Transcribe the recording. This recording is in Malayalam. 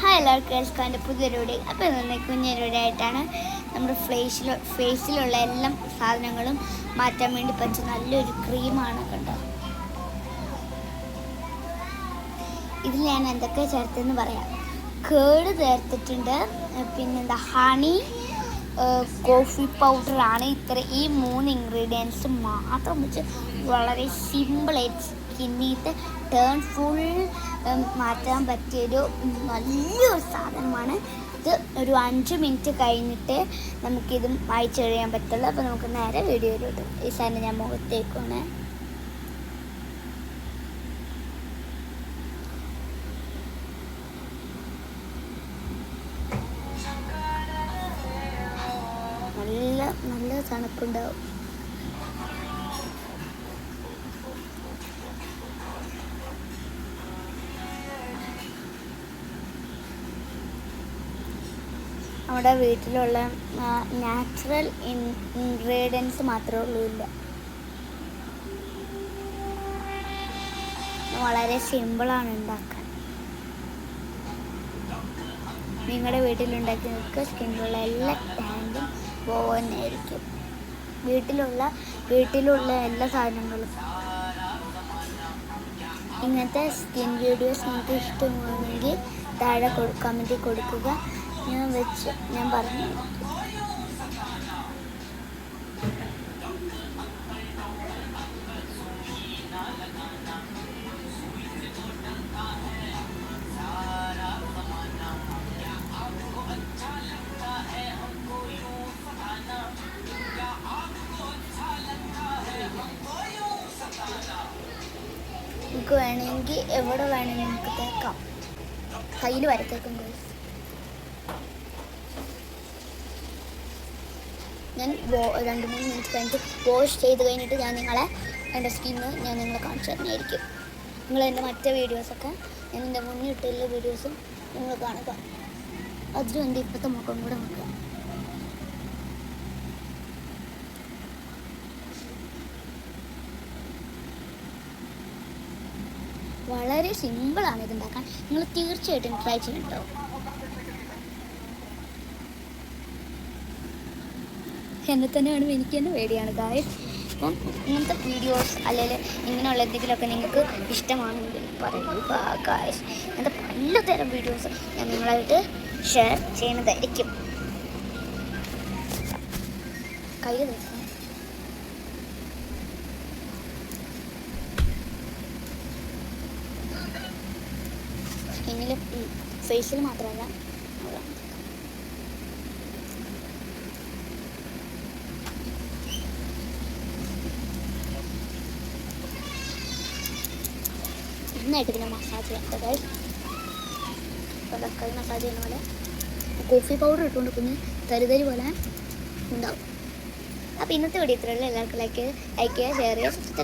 ഹായ് എല്ലാവർക്കും കേൾക്കാന്റെ പുതിയൊരുവിടെ അപ്പോൾ ഇന്ന് കുഞ്ഞൊരു ആയിട്ടാണ് നമ്മുടെ ഫേസിൽ ഫേസിലുള്ള എല്ലാ സാധനങ്ങളും മാറ്റാൻ വേണ്ടി പറ്റിയ നല്ലൊരു ക്രീമാണ് കണ്ടോ? ഇതിൽ ഞാൻ എന്തൊക്കെ ചേർത്തെന്ന് പറയാം. കേട് ചേർത്തിട്ടുണ്ട്. പിന്നെന്താ ഹണി കോഫി പൗഡറാണ് ഇത്ര ഈ മൂന്ന് ഇൻഗ്രീഡിയൻസ് മാത്രം വെച്ച് വളരെ സിമ്പിളായിട്ട് സ്കിന്നിട്ട് ടേൺ ഫുൾ മാറ്റാൻ പറ്റിയൊരു നല്ലൊരു സാധനമാണ്. ഇത് ഒരു അഞ്ച് മിനിറ്റ് കഴിഞ്ഞിട്ട് നമുക്കിത് വായിച്ചു കഴിയാൻ പറ്റുള്ളൂ. അപ്പോൾ നമുക്ക് നേരെ വീഡിയോയിലോട്ട് ഈ സാധനം ഞാൻ മുഖത്തേക്കാണ്. നല്ല നല്ല തണുപ്പുണ്ടാവും. നമ്മുടെ വീട്ടിലുള്ള നാച്ചുറൽ ഇൻഗ്രീഡിയൻസ് മാത്രമേ ഉള്ളൂ ഇല്ല. വളരെ സിമ്പിളാണ് ഉണ്ടാക്കാൻ. നിങ്ങളുടെ വീട്ടിലുണ്ടാക്കി നിൽക്കുക സ്കിന്നിലുള്ള എല്ലാ ടാങ്കും പോകുന്നതായിരിക്കും വീട്ടിലുള്ള വീട്ടിലുള്ള എല്ലാ സാധനങ്ങളും. ഇങ്ങനത്തെ സ്കിൻ വീഡിയോസ് നിങ്ങൾക്ക് ഇഷ്ടമാണെങ്കിൽ താഴെ കമന്റിൽ കൊടുക്കുക. ഞാൻ വെച്ച് ഞാൻ പറഞ്ഞു. വേണമെങ്കിൽ എവിടെ വേണമെങ്കിൽ നമുക്ക് തേക്കാം. കയ്യിൽ വരത്തേക്കും ഗൈസ് ഞാൻ രണ്ട് മൂന്ന് മിനിറ്റ് കഴിഞ്ഞിട്ട് വാഷ് ചെയ്ത് കഴിഞ്ഞിട്ട് ഞാൻ നിങ്ങളെ എന്റെ സ്കിന്ന് ഞാൻ നിങ്ങളെ കാണിച്ചു തന്നെയായിരിക്കും നിങ്ങൾ എന്റെ മറ്റേ വീഡിയോസൊക്കെ ഞാൻ എന്റെ മുന്നിൽ ഇട്ടുള്ള വീഡിയോസും നിങ്ങൾ കാണുക. അതിലും എന്റെ ഇപ്പോഴത്തെ മുഖം കൂടെ നോക്കുക. വളരെ സിമ്പിളാണ് ഇത് ഉണ്ടാക്കാൻ. നിങ്ങൾ തീർച്ചയായിട്ടും ട്രൈ ചെയ്യണം എന്നെ തന്നെയാണ് എനിക്ക് തന്നെ പേടിയാണ്. കാര്യം അപ്പം ഇങ്ങനത്തെ വീഡിയോസ് അല്ലെങ്കിൽ ഇങ്ങനെയുള്ള എന്തെങ്കിലുമൊക്കെ നിങ്ങൾക്ക് ഇഷ്ടമാണെങ്കിൽ പറയുക കാശ് ഇങ്ങനത്തെ പലതരം വീഡിയോസ് ഞാൻ നിങ്ങളായിട്ട് ഷെയർ ചെയ്യുന്നതായിരിക്കും. നിൽക്കണം സ്കിന്നിൽ ഫേസിൽ മാത്രമല്ല. നന്നായിട്ട് ഇതിനെ മസാജ് ചെയ്യാം അതായത് കൈ മസാജ് ചെയ്യുന്ന പോലെ. കോഫി പൗഡർ ഇട്ടുകൊണ്ട് കുഞ്ഞ് തരുതരി പോലെ ഉണ്ടാവും. അപ്പോൾ ഇന്നത്തെ വീഡിയോ ഇത്രയുള്ള എല്ലാവർക്കും ലൈക്ക് ലൈക്ക് ചെയ്യുക ഷെയർ ചെയ്യുക